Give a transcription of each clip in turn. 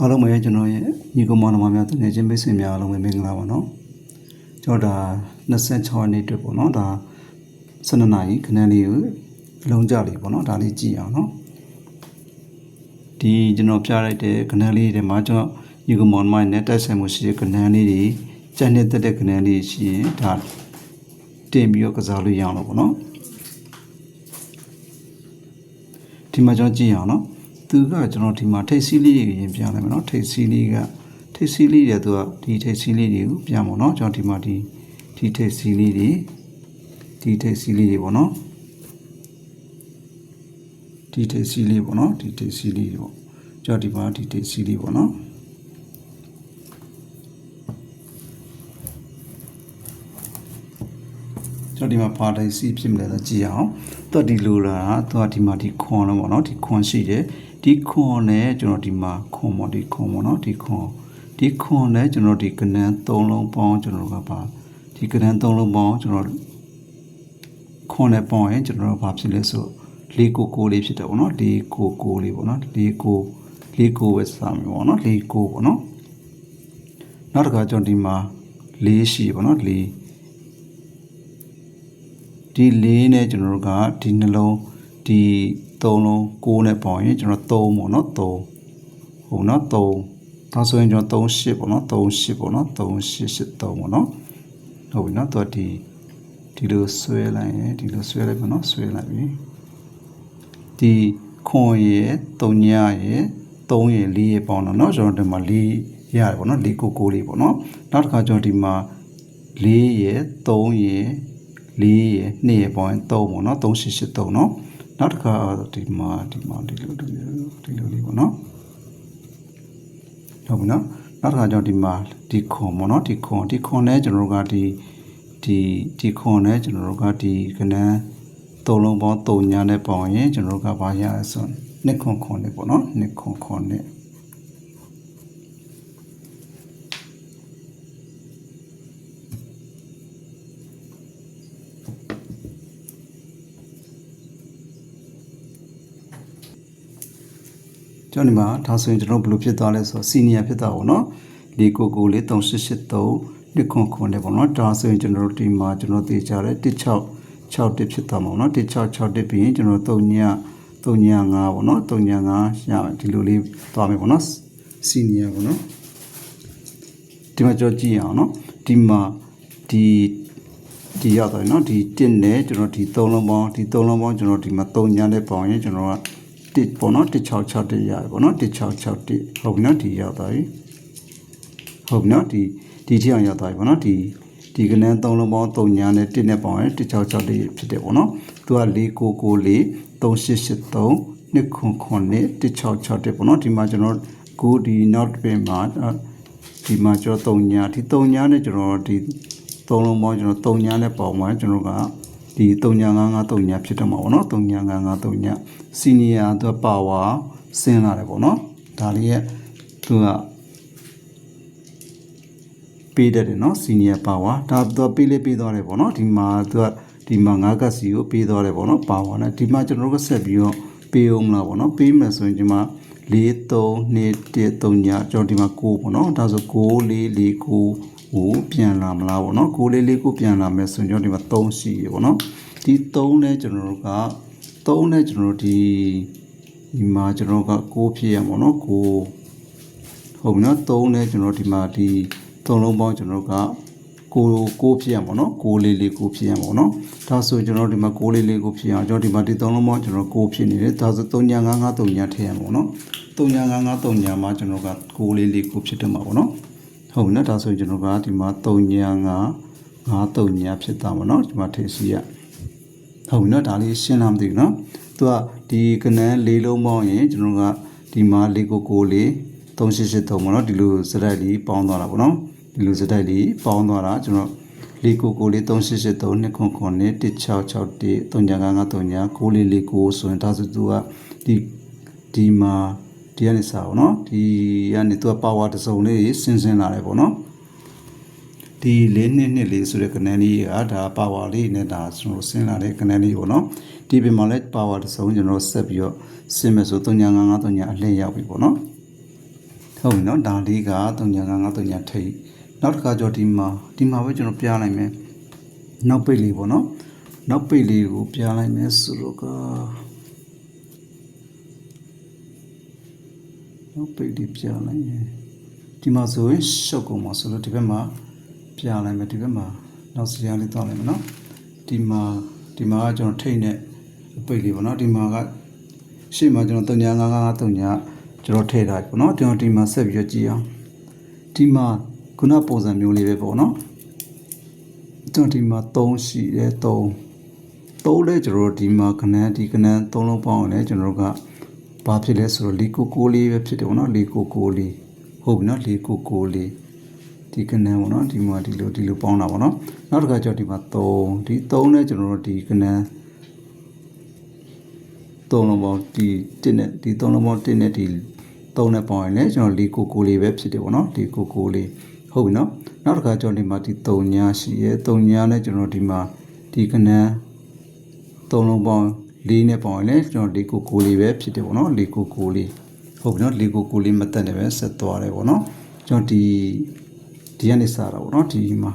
အားလုံးပဲကျွန်တော်ရဲ့ညီကောင်မောင်နှမများတကယ်ချင်းမိတ်ဆွေများအားလုံးပဲမင်္ဂလာပါနော်ကျွန်တော်ဒါ26ရက်နေ့အတွက်ပေါ့နော်ဒါ12နာရီခဏလေးကိုအလုံးကြလေးပေါ့နော်ဒါလေးကြည့်အောင်နော်ဒီကျွန်တော်ပြလိုက်တဲ့ခဏလေးတွေမှာကျွန်တော်ညီကောင်မောင်နှမနဲ့တက်ဆိုင်မှုရှိတဲ့ခဏလေးတွေကြက်နေတဲ့တဲ့ခဏလေးရှိရင်ဒါတင်ပြီးတော့ကစားလို့ရအောင်လို့ပေါ့နော်ဒီမှာကျွန်တော်ကြည့်အောင်နော် သူကကျွန်တော်ဒီမှာထိတ်စီးလေးတွေရင်ပြန်လိုက်မယ်နော်ထိတ်စီးလေးကထိတ်စီးလေးတွေသူကဒီထိတ်စီးလေးတွေကိုပြန်ပါနော်ကျွန်တော်ဒီမှာဒီဒီထိတ်စီးလေးတွေဒီထိတ်စီးလေးတွေပေါ့နော်ဒီထိတ်စီးလေးပေါ့နော်ဒီထိတ်စီးလေးတွေပေါ့ကျွန်တော်ဒီမှာဒီထိတ်စီးလေးပေါ့နော်ကျွန်တော်ဒီမှာပါတိုင်းစီဖြစ်မလဲဆိုကြည့်အောင်သူကဒီလိုလာသူကဒီမှာဒီခွန်လို့ပေါ့နော်ဒီခွန်ရှိတယ် ဒီခွန်နဲ့ကျွန်တော်ဒီမှာခွန်ပေါ့ဒီခွန်ပေါ့နော်ဒီခွန်ဒီခွန်နဲ့ကျွန်တော်ဒီကနန်း၃လုံးပေါင်းကျွန်တော်ကပါဒီကနန်း၃လုံးပေါင်းကျွန်တော်ခွန်နဲ့ပေါင်းရင်ကျွန်တော်ဘာဖြစ်လဲဆိုလေးကိုကိုလေးဖြစ်တယ်ပေါ့နော်လေးကိုကိုလေးပေါ့နော်လေးကိုလေးကိုပဲစမယ်ပေါ့နော်လေးကိုပေါ့နော်နောက်တစ်ခါကျွန်တော်ဒီမှာလေးရှိပေါ့နော်လေးဒီလေးနဲ့ကျွန်တော်တို့ကဒီနှလုံးဒီ သုံးလုံးကိုးနဲ့ပေါင်းရင်ကျွန်တော်3ပေါ့နော်3ဟုတ်နော်3ဒါဆိုရင်ကျွန်တော်38ပေါ့နော်38ပေါ့နော်3883ပေါ့နော်ဟုတ်ပြီနော်သူကဒီဒီလိုဆွဲလိုက်ရင်ဒီလိုဆွဲလိုက်ပေါ့နော်ဆွဲလိုက်ပြီဒီခွန်ရယ်3ညရယ်3ရယ်4ရယ်ပေါင်းတော့เนาะကျွန်တော်ဒီမှာ4ရတယ်ပေါ့နော်4ကို9လေးပေါ့နော်နောက်တစ်ခါကျွန်တော်ဒီမှာ4ရယ်3ရယ်4ရယ်2ရယ်ပေါင်းရင်3ပေါ့နော်3883เนาะ နောက်တစ်ခါဒီမှာဒီမှာဒီလိုဒီလိုဒီလိုလေးပေါ့နော်ဟုတ်ပြီနော်နောက်တစ်ခါကျွန်တော်ဒီမှာဒီခွန်ပေါ့နော်ဒီခွန်ဒီခွန်နဲ့ကျွန်တော်တို့ကဒီဒီဒီခွန်နဲ့ကျွန်တော်တို့ကဒီကနန်းသုံးလုံးပေါင်း၃ညာနဲ့ပေါင်းရင်ကျွန်တော်တို့ကဘာရလဲဆိုနှစ်ခွန်ခွန်နဲ့ပေါ့နော်နှစ်ခွန်ခွန်နဲ့ ကျွန်တော်ဒီမှာဒါဆိုရင်ကျွန်တော်ဘယ်လိုဖြစ်သွားလဲဆိုတော့ senior ဖြစ်သွားပေါ့နော်49993883 299နဲ့ပေါ့နော်ဒါဆိုရင်ကျွန်တော်တို့ဒီမှာကျွန်တော်သိကြတယ်1661ဖြစ်သွားမှာပေါ့နော်1661ပြီးရင်ကျွန်တော်တို့3ည395ပေါ့နော်395ရမယ်ဒီလိုလေးသွားမယ်ပေါ့နော် senior ပေါ့နော်ဒီမှာကျွန်တော်ကြည့်အောင်နော်ဒီမှာဒီဒီရောက်သွားပြီနော်ဒီ1နဲ့ကျွန်တော်ဒီ3လုံးပေါင်းဒီ3လုံးပေါင်းကျွန်တော်ဒီမှာ3ညနဲ့ပေါင်းရင်ကျွန်တော်က တစ်ပေါ့နော်1661ရတယ်ပေါ့နော်1661ဟုတ်နော်ဒီရောက်သွားပြီဟုတ်နော်ဒီဒီထိအောင်ရောက်သွားပြီပေါ့နော်ဒီဒီကနန်း3လုံးပေါင်း3ညာနဲ့1နဲ့ပေါင်းရင်1664ဖြစ်တယ်ပေါ့နော်သူက4994 3883 299 1661ပေါ့နော်ဒီမှာကျွန်တော်ကိုဒီ not pin မှာဒီမှာကျွန်တော်3ညာဒီ3ညာနဲ့ကျွန်တော်ဒီ3လုံးပေါင်းကျွန်တော်3ညာနဲ့ပေါင်းမှကျွန်တော်က ဒီ3ည55 3ညဖြစ်တယ်မှာပေါ့နော်3ည55 3ညစီနီယာသူကပါဝါဆင်းလာတယ်ပေါ့နော်ဒါလေးရဲ့သူကပေးတယ်နော်စီနီယာပါဝါဒါသူကပေးလေးပေးသွားတယ်ပေါ့နော်ဒီမှာသူကဒီမှာငါးကတ်စီကိုပေးသွားတယ်ပေါ့နော်ပါဝါနဲ့ဒီမှာကျွန်တော်တို့ကဆက်ပြီးတော့ပေးအောင်မလားပေါ့နော်ပေးမယ်ဆိုရင်ဒီမှာ4 3 2 1 3ညကျွန်တော်ဒီမှာ9ပေါ့နော်ဒါဆို9 4 4 9 ကိုပြန်လာမလားပေါ့နော်ကိုလေးလေးကိုပြန်လာမယ်ဆိုရင်ကျွန်တော်ဒီမှာ3ရှိရပေါ့နော်ဒီ3နဲ့ကျွန်တော်တို့က3နဲ့ကျွန်တော်တို့ဒီဒီမှာကျွန်တော်တို့က6ဖြစ်ရမှာနော်9ဟုတ်ပြီနော်3နဲ့ကျွန်တော်ဒီမှာဒီ3လုံးပေါင်းကျွန်တော်တို့ကကိုကိုဖြစ်ရမှာနော်ကိုလေးလေးကိုဖြစ်ရမှာနော်ဒါဆိုကျွန်တော်ဒီမှာကိုလေးလေးကိုဖြစ်အောင်ကျွန်တော်ဒီမှာဒီ3လုံးပေါင်းကျွန်တော်ကိုဖြစ်နေတယ်ဒါဆို3ညာ5 5 3ညာထည့်ရမှာနော်3ညာ5 5 3ညာမှာကျွန်တော်ကကိုလေးလေးကိုဖြစ်တယ်မှာပေါ့နော် ဟုတ်နော်ဒါဆိုရင်ကျွန်တော်ကဒီမှာ3ညာ5 5 3ညာဖြစ်သွားမှာနော်ဒီမှာထည့်စီရဟုတ်ပြီနော်ဒါလေးရှင်းလားမသိဘူးနော်သူကဒီကနန်းလေးလုံးပေါင်းရင်ကျွန်တော်ကဒီမှာလေးကိုကိုလေး3883ပေါ့နော်ဒီလိုစရိုက်လေးပေါင်းသွားတာပေါ့နော်ဒီလိုစရိုက်လေးပေါင်းသွားတာကျွန်တော်လေးကိုကိုလေး3883နှစ်ခွန်ခွန်နဲ့1661 3955 39 9449ဆိုရင်ဒါဆိုသူကဒီဒီမှာ ဒီကနေစအောင်နော်ဒီကနေသူကပါဝါတစ်စုံလေးဆင်းဆင်းလာတယ်ပေါ့နော်ဒီလေးနှစ်နှစ်လေးဆိုတဲ့ကနန်းလေးကဒါပါဝါလေးနဲ့ဒါကျွန်တော်ဆင်းလာတဲ့ကနန်းလေးပေါ့နော်ဒီပြင်မှာလည်းပါဝါတစ်စုံကျွန်တော်ဆက်ပြီးတော့ဆင်းမယ်ဆို3955 39အလှည့်ရောက်ပြီပေါ့နော်ဟုတ်ပြီနော်ဒါလေးက3953ထိတ်နောက်တစ်ခါကျတော့ဒီမှာဒီမှာပဲကျွန်တော်ပြလိုက်မယ်နောက်ပိတ်လေးပေါ့နော်နောက်ပိတ်လေးကိုပြလိုက်မယ်ဆိုတော့က နောက်ပိတ်လေးပြလိုက်မယ်ဒီမှာဆိုရင်ရှုပ်ကုန်မှာဆိုလို့ဒီဘက်မှာပြလိုက်မယ်ဒီဘက်မှာနောက်စရာလေးတောင်းလိုက်မယ်နော်ဒီမှာဒီမှာကကျွန်တော်ထိတ်နဲ့ပိတ်လေးပေါ့နော်ဒီမှာကရှေ့မှာကျွန်တော်3955ညကျွန်တော်ထည့်ထားပြီပေါ့နော်ကျွန်တော်ဒီမှာဆက်ပြီးတော့ကြည့်အောင်ဒီမှာခုနပုံစံမျိုးလေးပဲပေါ့နော်ကျွန်တော်ဒီမှာ3ရှိတယ်3 3လဲကျွန်တော်တို့ဒီမှာခဏန်းဒီခဏန်း3လုံးပေါင်းအောင်လဲကျွန်တော်တို့က ဘာဖြစ်လဲဆိုတော့လီကိုကိုလေးပဲဖြစ်တယ်ပေါ့နော်လီကိုကိုလေးဟုတ်ပြီနော်လီကိုကိုလေးဒီကနန်းပေါ့နော်ဒီမှာဒီလိုဒီလိုပေါင်းတာပေါ့နော်နောက်တစ်ခါကျတော့ဒီမှာ3ဒီ3နဲ့ကျွန်တော်တို့ဒီကနန်းသုံးလုံးပေါင်းဒီ1နဲ့ဒီသုံးလုံးပေါင်း1နဲ့ဒီ3နဲ့ပေါင်းရင်လည်းကျွန်တော်လီကိုကိုလေးပဲဖြစ်တယ်ပေါ့နော်လီကိုကိုလေးဟုတ်ပြီနော်နောက်တစ်ခါကျွန်တော်ဒီမှာဒီ3ညာရှိရဲ3ညာနဲ့ကျွန်တော်ဒီမှာဒီကနန်းသုံးလုံးပေါင်း 4နဲ့ပေါင်းရင်လည်းကျွန်တော်လီကိုကိုလေးပဲဖြစ်တယ်ပေါ့နော်လီကိုကိုလေးဟုတ်ပြီနော်လီကိုကိုလေးမတက်နဲ့ပဲဆက်သွားတယ်ပေါ့နော်ကျွန်တော်ဒီဒီကနေစတာပေါ့နော်ဒီမှာ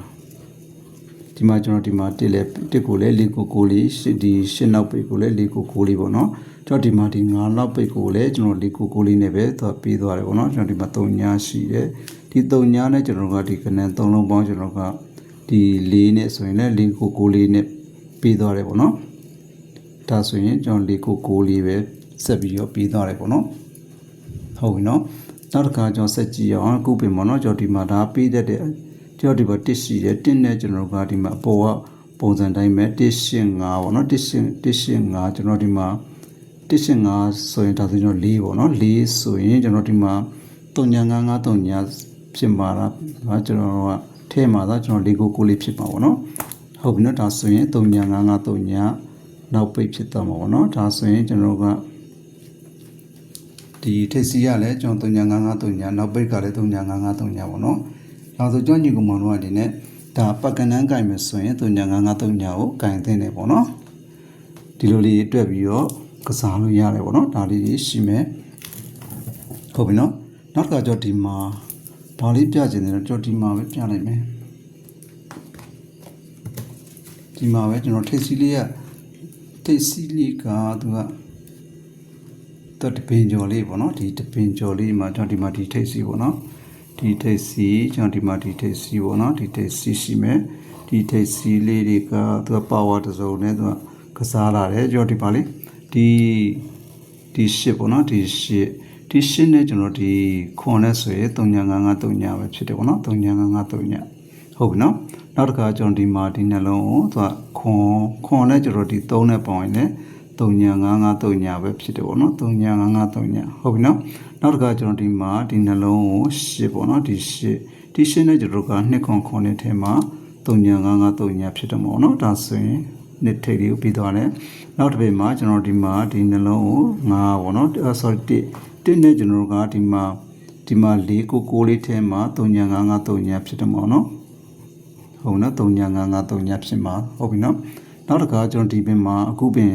ဒီမှာကျွန်တော်ဒီမှာတစ်လဲတစ်ကိုလဲလေးကိုကိုလေးရှစ်ဒီရှစ်နောက်ပိတ်ကိုလဲလေးကိုကိုလေးပေါ့နော်ကျွန်တော်ဒီမှာဒီငါးနောက်ပိတ်ကိုလဲကျွန်တော်လေးကိုကိုလေးနဲ့ပဲသူပေးသွားတယ်ပေါ့နော်ကျွန်တော်ဒီမှာ၃ညာရှိတယ်ဒီ၃ညာနဲ့ကျွန်တော်ကဒီကနန်၃လုံးပေါင်းကျွန်တော်ကဒီလေးနဲ့ဆိုရင်လဲလေးကိုကိုလေးနဲ့ပေးသွားတယ်ပေါ့နော် ဒါဆိုရင်ကျွန်တော်လေးကိုကိုလေးပဲဆက်ပြီးတော့ပေးသွားတယ်ပေါ့နော်ဟုတ်ပြီနော်နောက်တစ်ခါကျွန်တော်ဆက်ကြည့်အောင်အခုပြင်ပေါ့နော်ကျွန်တော်ဒီမှာဒါပေးတတ်တဲ့ကြောက်ဒီဘတစ်ရှိတယ်တစ်နဲ့ကျွန်တော်တို့ကဒီမှာအပေါ်ကပုံစံတိုင်းပဲတစ်ရှင်5ပေါ့နော်တစ်ရှင်တစ်ရှင်5ကျွန်တော်ဒီမှာတစ်ရှင်5ဆိုရင်ဒါဆိုကျွန်တော်4ပေါ့နော်4ဆိုရင်ကျွန်တော်ဒီမှာ3955 39ဖြစ်မှာလားဒါကျွန်တော်ကထဲမှာသာကျွန်တော်၄ကိုကိုလေးဖြစ်ပါပေါ့နော်ဟုတ်ပြီနော်ဒါဆိုရင်3955 39 နောက်ပိတ်ဖြစ်သွားမှာပေါ့နော်ဒါဆိုရင်ကျွန်တော်ကဒီထိပ်စီကလည်းကျွန်တော်3955 39နောက်ပိတ်ကလည်း3955 39ပေါ့နော်ဒါဆိုကြောင့်ညီကောင်မောင်တို့အနေနဲ့ဒါပတ်ကနန်းကင်မယ်ဆိုရင်3ညာ9 9 3ညာကိုကင်သင့်တယ်ပေါ့နော်ဒီလိုလေးတွက်ပြီးတော့ကစားလို့ရတယ်ပေါ့နော်ဒါလေးကြီးရှိမယ်ဟုတ်ပြီနော်နောက်တစ်ခါကျတော့ဒီမှာဘာလေးပြချင်တယ်တော့ကျွန်တော်ဒီမှာပဲပြလိုက်မယ်ဒီမှာပဲကျွန်တော်ထိတ်စီလေးက ထိတ်စီလေးကသူကတော့တပင်ကျော်လေးပေါ့နော်ဒီတပင်ကျော်လေးမှာကျွန်တော်ဒီမှာဒီထိတ်စီပေါ့နော်ဒီထိတ်စီကျွန်တော်ဒီမှာဒီထိတ်စီပေါ့နော်ဒီထိတ်စီရှိမယ်ဒီထိတ်စီလေးတွေကသူကပါဝါတစ်စုံနဲ့သူကကစားလာတယ်ကျွန်တော်ဒီပါလေဒီဒီရှစ်ပေါ့နော်ဒီရှစ်ဒီရှစ်နဲ့ကျွန်တော်ဒီခွန်နဲ့ဆိုရင်3955 39ပဲဖြစ်တယ်ပေါ့နော်3955 39ဟုတ်ပြီနော်နောက်တစ်ခါကျွန်တော်ဒီမှာဒီနှလုံးကိုသူက ခွန်ခွန်နဲ့ကျွန်တော်ဒီ3နဲ့ပေါင်းရင်လည်း3955 39ပဲဖြစ်တယ်ပေါ့နော်3955 39ဟုတ်ပြီနော်နောက်တစ်ခါကျွန်တော်ဒီမှာဒီနှလုံးကို10ပေါ့နော်ဒီ10ဒီ10နဲ့ကျွန်တော်က2ခွန်ခွန်နဲ့ထဲမှာ3955 39ဖြစ်တယ်ပေါ့နော်ဒါဆိုရင်နှစ်ထိပ်လေးကိုပြီးသွားတယ်နောက်တစ်ပေမှာကျွန်တော်ဒီမှာဒီနှလုံးကို9ပေါ့နော် sorry 1 1နဲ့ကျွန်တော်ကဒီမှာဒီမှာ4ကို6လေးထဲမှာ3955 39ဖြစ်တယ်ပေါ့နော် ဟုတ်နော်3955 39ဖြစ်မှာဟုတ်ပြီနော်နောက်တစ်ခါကျွန်တော်ဒီပင်မှာအခုပင်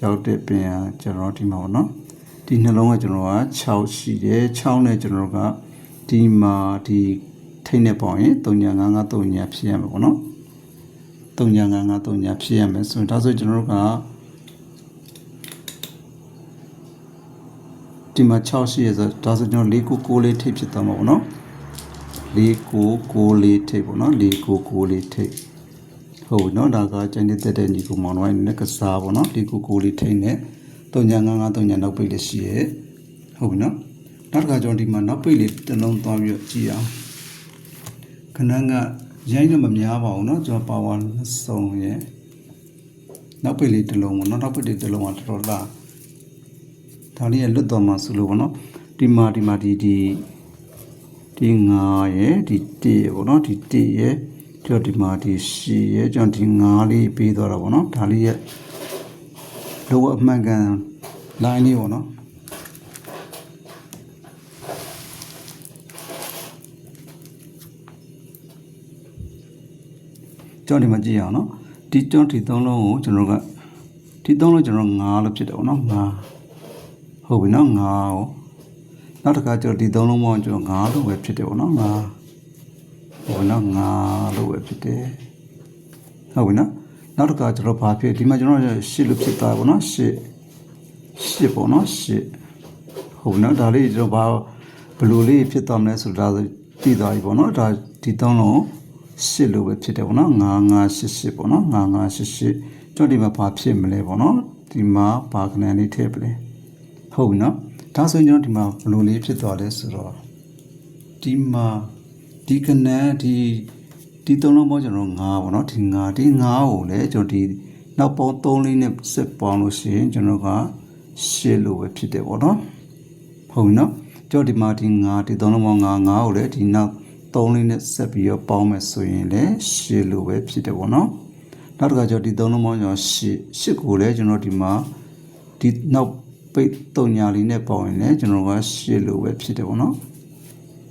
ရောက်တဲ့ပင်ကကျွန်တော်ဒီမှာပေါ့နော်ဒီနှလုံးကကျွန်တော်က6ရှိတယ်6နဲ့ကျွန်တော်ကဒီမှာဒီထိတ်နဲ့ပေါင်းရင်3955 39ဖြစ်ရမှာပေါ့နော်3955 39ဖြစ်ရမယ်ဆိုရင်ဒါဆိုကျွန်တော်တို့ကဒီမှာ6ရှိရဆိုဒါဆိုကျွန်တော်4ကို6လေးထိတ်ဖြစ်သွားမှာပေါ့နော် 4ကို6လေးထိတ်ပေါ့နော်4ကို6လေးထိတ်ဟုတ်ပြီနော်ဒါကကျန်နေတဲ့တဲ့ညီကိုမောင်နှမနဲ့ကစားပေါ့နော်4ကို6လေးထိတ်နဲ့3955 39နောက်ပိတ်လေးရှိရဲဟုတ်ပြီနော်နောက်တစ်ခါကျွန်တော်ဒီမှာနောက်ပိတ်လေးတစ်လုံးသွားပြီးတော့ကြည့်အောင်ခဏကရိုင်းတော့မများပါဘူးเนาะကျွန်တော်ပါဝါစုံရဲ့နောက်ပိတ်လေးတစ်လုံးပေါ့เนาะနောက်ပိတ်လေးတစ်လုံးကတော်တော်လာဒါလေးရလွတ်တော်မှာဆိုလို့ပေါ့เนาะဒီမှာဒီမှာဒီဒီ ဒီ9ရဲ့ဒီ1ရဲ့ပေါ့နော်ဒီ1ရဲ့ကြောင့်ဒီမှာဒီ10ရဲ့ကြောင့်ဒီ9လေးပေးသွားတာပေါ့နော်ဒါလေးရဲ့လောအမှန်ကန် line လေးပေါ့နော်ကျွန်တော်ဒီမှာကြည့်ရအောင်နော်ဒီတွန်းဒီသုံးလုံးကိုကျွန်တော်ကဒီသုံးလုံးကျွန်တော်9လို့ဖြစ်တယ်ပေါ့နော်9ဟုတ်ပြီနော်9ကို နောက်တစ်ခါကျတော့ဒီသုံးလုံးပေါင်းကျွန်တော်9လို့ပဲဖြစ်တယ်ပေါ့နော်9ဟိုနော်9လို့ပဲဖြစ်တယ်ဟုတ်ပြီနော်နောက်တစ်ခါကျတော့ဘာဖြစ်ဒီမှာကျွန်တော်8လို့ဖြစ်သွားပါပေါ့နော်8 8ပေါ့နော်8ဟုတ်ပြီနော်ဒါလေးကျွန်တော်ဘာဘယ်လိုလေးဖြစ်သွားမလဲဆိုတာသိသွားပြီပေါ့နော်ဒါဒီသုံးလုံး8လို့ပဲဖြစ်တယ်ပေါ့နော်9 9 8 8ပေါ့နော်9 9 8 8ကျွန်တော်ဒီမှာဘာဖြစ်မလဲပေါ့နော်ဒီမှာဘာခဏလေးထည့်ပလဲဟုတ်ပြီနော် ဒါဆိုရင်ကျွန်တော်ဒီမှာဘယ်လိုလေးဖြစ်သွားလဲဆိုတော့ဒီမှာဒီကနန်းဒီဒီသုံးလုံးပေါင်းကျွန်တော်9ပေါ့နော်ဒီ9ဒီ9ကိုလည်းကျွန်တော်ဒီနောက်ပေါင်း3လေးနဲ့ဆက်ပေါင်းလို့ရှိရင်ကျွန်တော်က10လို့ပဲဖြစ်တယ်ပေါ့နော်ဟုတ်ပြီနော်ကျွန်တော်ဒီမှာဒီ9ဒီသုံးလုံးပေါင်း9 9ကိုလည်းဒီနောက်3လေးနဲ့ဆက်ပြီးတော့ပေါင်းမယ်ဆိုရင်လည်း10လို့ပဲဖြစ်တယ်ပေါ့နော်နောက်တစ်ခါကျွန်တော်ဒီသုံးလုံးပေါင်းကျွန်တော်10 10ကိုလည်းကျွန်တော်ဒီမှာဒီနောက် ပိတ်တုံညာလေးနဲ့ပေါင်းရင်လည်းကျွန်တော်ကရှစ်လို့ပဲဖြစ်တယ်ပေါ့နော်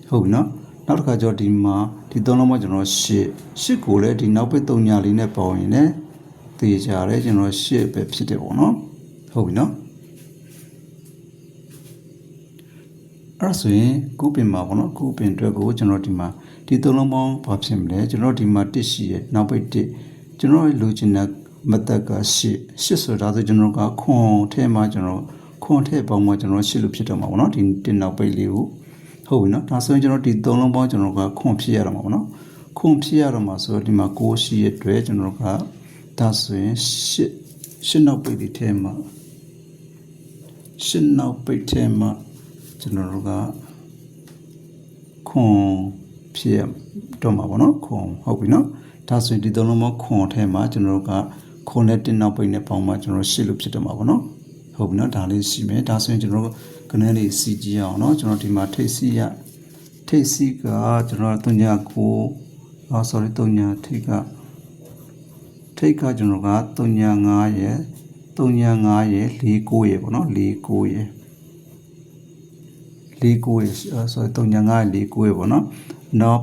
ဟုတ်ပြီနော်နောက်တစ်ခါကျတော့ဒီမှာဒီသုံးလုံးမှာကျွန်တော်ရှစ်ရှစ်ကိုလည်းဒီနောက်ပိတ်တုံညာလေးနဲ့ပေါင်းရင်လည်းသိကြတယ်ကျွန်တော်ရှစ်ပဲဖြစ်တယ်ပေါ့နော်ဟုတ်ပြီနော်အဲ့ဒါဆိုရင်ကုပင်မှာပေါ့နော်ကုပင်အတွက်ကိုကျွန်တော်ဒီမှာဒီသုံးလုံးပေါင်းဘာဖြစ်မလဲကျွန်တော်ဒီမှာတစ်ရှိရဲ့နောက်ပိတ်တစ်ကျွန်တော်လိုချင်တဲ့မတက်ကရှစ်ရှစ်ဆိုတာဆိုကျွန်တော်ကခွန်ထဲမှာကျွန်တော် ခွန်ထဲပေါင်းမှာကျွန်တော်ရှစ်လို့ဖြစ်တော့မှာပေါ့နော်ဒီတင်နောက်ပိတ်လေးကိုဟုတ်ပြီနော်ဒါဆိုရင်ကျွန်တော်ဒီသုံးလုံးပေါင်းကျွန်တော်ကခွန်ဖြစ်ရတော့မှာပေါ့နော်ခွန်ဖြစ်ရတော့မှာဆိုတော့ဒီမှာ6ရှိရဲ့အတွက်ကျွန်တော်ကဒါဆိုရင်ရှစ်ရှစ်နောက်ပိတ်ဒီထဲမှာရှစ်နောက်ပိတ်ထဲမှာကျွန်တော်တို့ကခွန်ဖြစ်တော့မှာပေါ့နော်ခွန်ဟုတ်ပြီနော်ဒါဆိုရင်ဒီသုံးလုံးပေါင်းခွန်ထဲမှာကျွန်တော်တို့ကခွန်နဲ့တင်နောက်ပိတ်နဲ့ပေါင်းမှာကျွန်တော်ရှစ်လို့ဖြစ်တော့မှာပေါ့နော် ဟုတ်ပြီနော်ဒါလေးရှိမယ်ဒါဆိုရင်ကျွန်တော်တို့ကနန်းလေးစီကြည့်အောင်နော်ကျွန်တော်ဒီမှာထိတ်စီရထိတ်စီကကျွန်တော်တုံညာကိုအော် sorry တုံညာထိတ်ကထိတ်ကကျွန်တော်ကတုံညာ9ရဲ့တုံညာ9ရဲ့၄9ရဲ့ပေါ့နော်၄9ရဲ့၄9ရဲ့ sorry တုံညာ9ရဲ့၄9ရဲ့ပေါ့နော်နောက်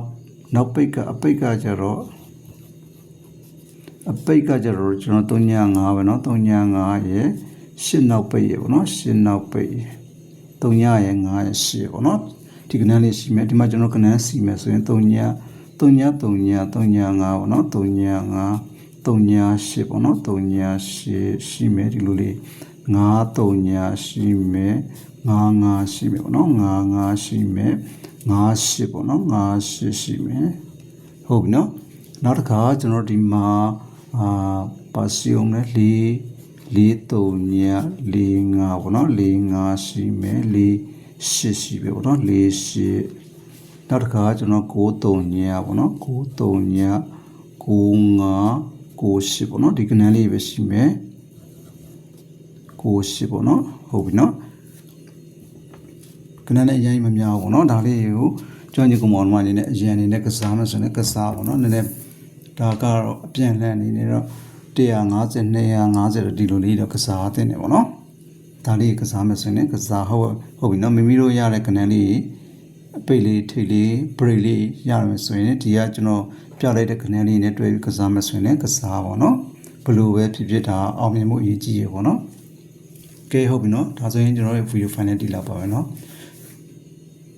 နောက်ပိတ်ကအပိတ်ကကျတော့အပိတ်ကကျတော့ကျွန်တော်တုံညာ9ပဲနော်တုံညာ9ရဲ့ ရှင်းနောက်ပိတ်ရေပေါ့နော်ရှင်းနောက်ပိတ်ရေ3ရရဲ့9ရ8ပေါ့နော်ဒီကဏ္ဍလေးရှိမယ်ဒီမှာကျွန်တော်ကဏ္ဍစီမယ်ဆိုရင်3ည3ည3ည3ည5ပေါ့နော်3ည5 3ည8ပေါ့နော်3ည8ရှိမယ်ဒီလိုလေး9 3ညရှိမယ်9 9ရှိမယ်ပေါ့နော်9 9ရှိမယ်9 8ပေါ့နော်9 8ရှိမယ်ဟုတ်ပြီနော်နောက်တစ်ခါကျွန်တော်ဒီမှာအာပါစီယုံနဲ့4 လေးတုံညာလေးငါပေါ့နော်လေးငါရှိမယ်လေးရှစ်ရှိပဲပေါ့နော်လေးရှစ်နောက်တစ်ခါကျွန်တော်ကိုတုံညာပေါ့နော်ကိုတုံညာကိုငါကိုရှစ်ပေါ့နော်ဒီကနန်းလေးပဲရှိမယ်ကိုရှစ်ပေါ့နော်ဟုတ်ပြီနော်ကနန်းလေးအရင်မများဘူးပေါ့နော်ဒါလေးကိုကျွမ်းကျင်ကမောင်မအနေနဲ့အရင်အနေနဲ့ကစားမယ်ဆိုရင်ကစားပေါ့နော်နည်းနည်းဒါကတော့အပြန်လှန်နေနေတော့ 150 250ဒီလိုလေးတော့ကစားတဲ့နေပေါ့နော်ဒါလေးကစားမယ်ဆိုရင်ကစားဟုတ်ဟုတ်ပြီနော်မိမိတို့ရတဲ့ကနန်းလေးအပိတ်လေးထိတ်လေးဘရိတ်လေးရရမယ်ဆိုရင်ဒီကကျွန်တော်ပြလိုက်တဲ့ကနန်းလေးနဲ့တွေ့ပြီးကစားမယ်ဆိုရင်ကစားပါနော်ဘလို့ပဲဖြစ်ဖြစ်ဒါအောင်မြင်မှုအရေးကြီးရပေါ့နော်ကဲဟုတ်ပြီနော်ဒါဆိုရင်ကျွန်တော်ရဲ့ video file နဲ့ဒီလောက်ပါပဲနော်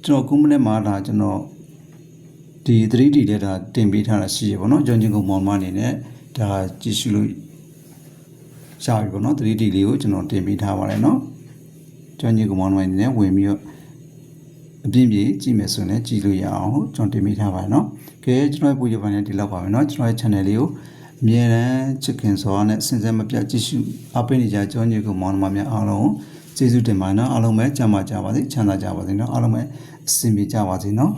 ကျွန်တော်ကုမနဲ့မှာဒါကျွန်တော်ဒီ 3D နဲ့ဒါတင်ပေးထားတာရှိရပေါ့နော်ကြောင်ချင်းကုံမောင်မအနေနဲ့ ဒါကြည့်ရှုလို့ရှာပြီပေါ့နော် 3D လေးကိုကျွန်တော်တင်ပေးထားပါတယ်နော်ကြောင်ချင်းကုံမောင်မအနေနဲ့ဝင်ပြီးတော့အပြင်းပြေကြည့်မယ်ဆိုရင်ကြည့်လို့ရအောင်ကျွန်တော်တင်ပေးထားပါတယ်နော်ကဲကျွန်တော်ရဲ့ပူရပိုင်းနဲ့ဒီလောက်ပါပဲနော်ကျွန်တော်ရဲ့ channel လေးကိုအမြဲတမ်းချစ်ခင်စွာနဲ့စင်စဲမပြတ်ကြည့်ရှုအားပေးနေကြကြောင်းကြီးကိုမောင်နှမများအားလုံးကျေးဇူးတင်ပါတယ်နော်အားလုံးပဲကြမ်းပါကြပါစေချမ်းသာကြပါစေနော်အားလုံးပဲအဆင်ပြေကြပါစေနော်